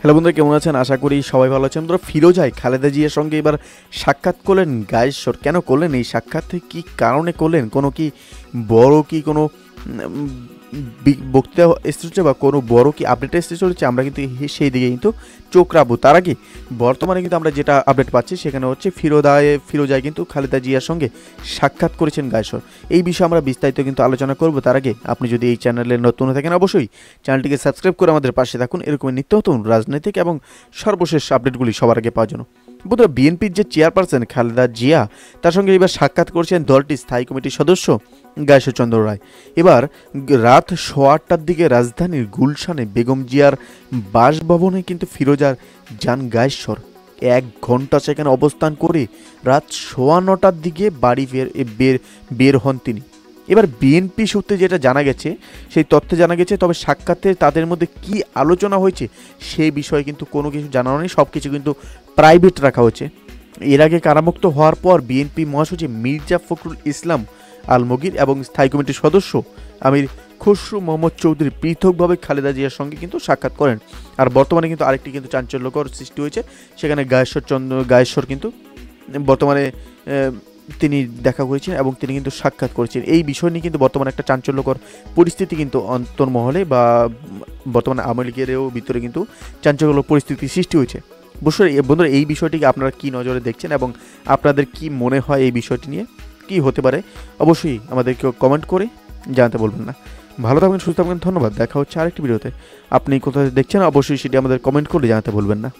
Hello বন্ধু কেমন আছেন? আশা করি সবাই ভালো আছেন। বন্ধুরা, ফিরোজাই খালেদা জিয়ার সঙ্গে এবার সাক্ষাৎ করলেন। গায়েশ্বর কেন করলেন? এই সাক্ষাৎ কি কারণে করলেন? কোনো কি বড় কি কোনো বক্তৃতা এসেছে বা কোনো বড় কি আপডেট এসে চলেছে আমরা কিন্তু সেই দিকে কিন্তু চোখ রাখব। তার আগে বর্তমানে কিন্তু আমরা যেটা আপডেট পাচ্ছি সেখানে হচ্ছে ফিরোদায় ফিরোজায় কিন্তু খালেদা জিয়ার সঙ্গে সাক্ষাৎ করেছেন গায়েশ্বর এই বিষয়ে আমরা বিস্তারিত কিন্তু আলোচনা করব। তার আগে আপনি যদি এই চ্যানেলে নতুন থাকেন অবশ্যই চ্যানেলটিকে সাবস্ক্রাইব করে আমাদের পাশে থাকুন। এরকম নিত্য নতুন রাজনৈতিক এবং সর্বশেষ আপডেটগুলি সবার আগে পাওয়ার জন্য। বন্ধুরা বিএনপির যে চেয়ারপারসন খালেদা জিয়া, তার সঙ্গে এবার সাক্ষাৎ করছেন দলটির স্থায়ী কমিটির সদস্য গায়েশ্বরচন্দ্র রায়। এবার রাত সোয়া আটটার দিকে রাজধানীর গুলশানে বেগম জিয়ার বাসভবনে কিন্তু ফিরোজার যান গায়েশ্বর এক ঘণ্টা সেখানে অবস্থান করে রাত সোয়া নটার দিকে বাড়ি বের বের হন তিনি। এবার বিএনপি সূত্রে যেটা জানা গেছে, সেই তথ্যে জানা গেছে, তবে সাক্ষাতে তাদের মধ্যে কি আলোচনা হয়েছে সেই বিষয়ে কিন্তু কোনো কিছু জানানো নেই সব কিছু কিন্তু প্রাইভেট রাখা হয়েছে। এর আগে কারামুক্ত হওয়ার পর বিএনপি মহাসচিব মির্জা ফখরুল ইসলাম আলমগীর এবং স্থায়ী কমিটির সদস্য আমির খসরু মোহাম্মদ চৌধুরী পৃথকভাবে খালেদা জিয়ার সঙ্গে কিন্তু সাক্ষাৎ করেন। আর বর্তমানে কিন্তু আরেকটি কিন্তু চাঞ্চল্যকর সৃষ্টি হয়েছে, সেখানে গায়েশ্বর চন্দ্র, গায়েশ্বর কিন্তু বর্তমানে তিনি দেখা করেছেন এবং তিনি কিন্তু সাক্ষাৎ করেছেন। এই বিষয় নিয়ে কিন্তু বর্তমানে একটা চাঞ্চল্যকর পরিস্থিতি কিন্তু অন্তর্মহলে বা বর্তমানে আওয়ামী লীগেরও ভিতরে কিন্তু চাঞ্চল্যকর পরিস্থিতি সৃষ্টি হয়েছে। এ- বন্ধুরা, এই বিষয়টিকে আপনারা কি নজরে দেখছেন এবং আপনাদের কি মনে হয় এই বিষয়টি নিয়ে? কি হতে পারে? অবশ্যই আমাদেরকে কমেন্ট করে জানাতে বলবেন না। ভালো থাকবেন, সুস্থ থাকবেন, ধন্যবাদ। দেখা হচ্ছে আরেকটি ভিডিওতে। আপনি কোথায় দেখছেন, অবশ্যই সেটি আমাদের কমেন্ট করে জানাতে বলবেন না।